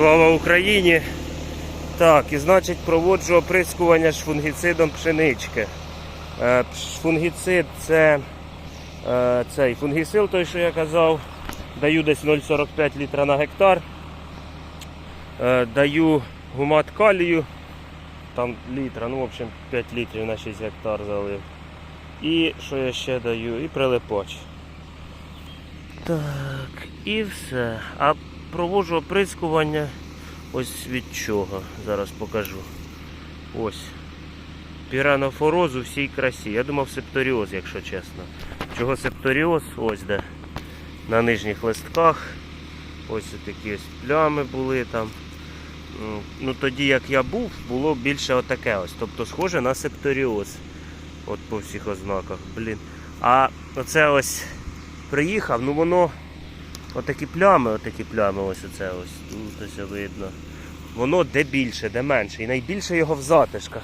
Слава Україні! Так, і значить проводжу оприскування ж фунгіцидом пшенички. Е, Фунгіцид це е, цей фунгісил, той, що я казав. Даю десь 0,45 літра на гектар. Е, Даю гумат калію, там літра, ну в общем 5 літрів на 6 гектар залив. І що я ще даю? І прилипач. Так, і все. А проводжу оприскування ось від чого. Зараз покажу. Ось. Піранофороз у всій красі. Я думав септоріоз, якщо чесно. Чого септоріоз? Ось де. На нижніх листках. Ось такі ось плями були там. Ну тоді як я був, було більше отаке ось. Тобто схоже на септоріоз. От по всіх ознаках. Блін. А оце ось приїхав, ну воно отакі плями, отакі плями, ось оце ось. Тут ось видно. Воно де більше, де менше. І найбільше його в затишках.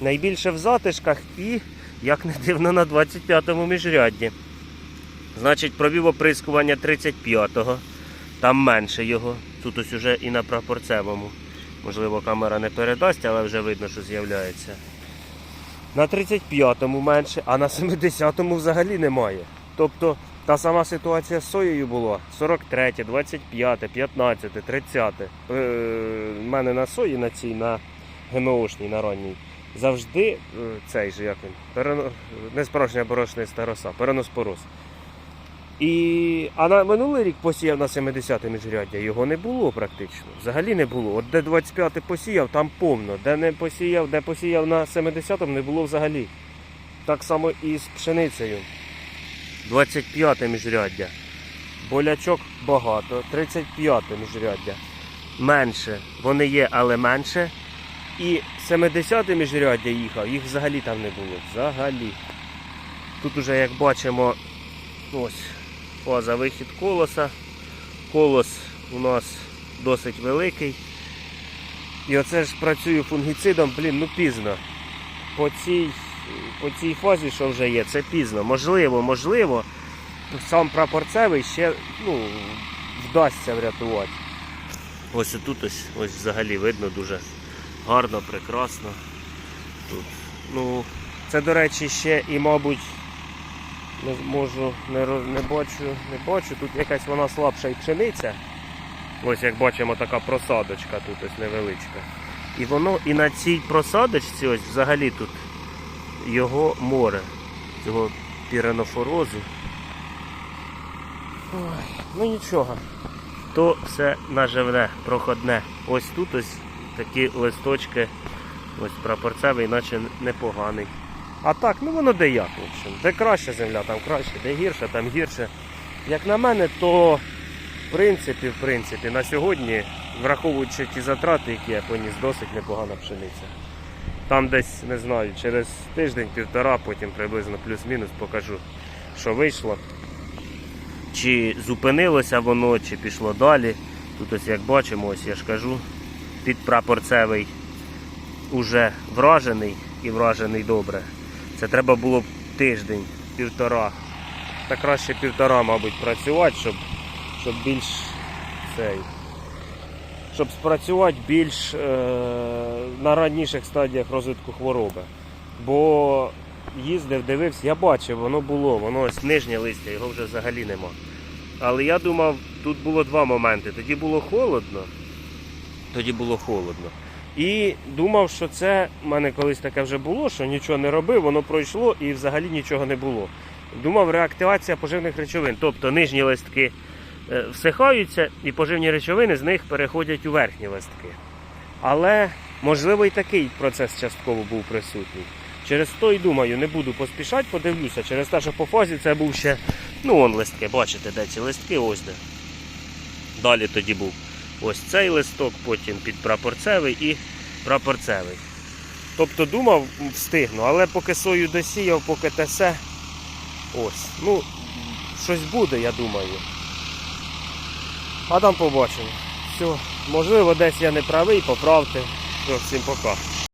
Найбільше в затишках і, як не дивно, на 25-му міжрядді. Значить, провів оприскування 35-го. Там менше його. Тут ось уже і на прапорцевому. Можливо, камера не передасть, але вже видно, що з'являється. На 35-му менше, а на 70-му взагалі немає. Тобто та сама ситуація з соєю була 43, 25, 15, 30. Е, мене на сої на цій, на ГМОшній, на ранній. Завжди е, цей же як він, перено... не справжня борошна староса, переноспороз. І... А на минулий рік посіяв на 70-те міжряддя, його не було практично. Взагалі не було. От де 25-те посіяв, там повно. Де не посіяв, де посіяв на 70-му, не було взагалі. Так само і з пшеницею. 25-те міжряддя. Болячок багато. 35-те міжряддя. Менше. Вони є, але менше. І 70-те міжряддя їхав, їх взагалі там не було. Взагалі. Тут уже, як бачимо, ось фаза вихід колоса. Колос у нас досить великий. І оце ж працюю фунгіцидом, блін, ну пізно. По цій, по цій фазі, що вже є, це пізно. Можливо, можливо, сам прапорцевий ще ну, вдасться врятувати. Ось тут ось, ось взагалі видно дуже гарно, прекрасно. Тут. Ну, це, до речі, ще і, мабуть, не можу, не, не бачу, не бачу. Тут якась вона слабша і пшениця. Ось як бачимо, така просадочка тут ось невеличка. І воно і на цій просадочці, ось взагалі тут його море, цього піренофорозу. Ой, ну нічого. То все наживне, проходне. Ось тут ось такі листочки, ось прапорцевий, наче непоганий. А так, ну воно де як, в общем. Де краща земля, там краще, де гірше, там гірше. Як на мене, то в принципі, в принципі, на сьогодні, враховуючи ті затрати, які я поніс, досить непогана пшениця. Там десь, не знаю, через тиждень-півтора, потім приблизно плюс-мінус покажу, що вийшло. Чи зупинилося воно, чи пішло далі. Тут ось як бачимо, ось я ж кажу, під прапорцевий уже вражений і вражений добре. Це треба було б тиждень, півтора. Та краще півтора, мабуть, працювати, щоб, щоб більш цей. Щоб спрацювати більш е, на ранніших стадіях розвитку хвороби. Бо їздив, дивився, я бачив, воно було, воно ось нижнє листя, його вже взагалі нема. Але я думав, тут було два моменти. Тоді було холодно, тоді було холодно. І думав, що це в мене колись таке вже було, що нічого не робив, воно пройшло і взагалі нічого не було. Думав, реактивація поживних речовин. Тобто нижні листки всихаються і поживні речовини з них переходять у верхні листки. Але можливо і такий процес частково був присутній. Через то і думаю, не буду поспішати, подивлюся. Через те, що по фазі це був ще, ну он листки, бачите, де ці листки, ось де. Далі тоді був ось цей листок, потім під прапорцевий і прапорцевий. Тобто думав, встигну, але поки сою досіяв, поки те все, ось. Ну, щось буде, я думаю. А там побачимо. Все, можливо, десь я не правий, поправте. Все, всім пока.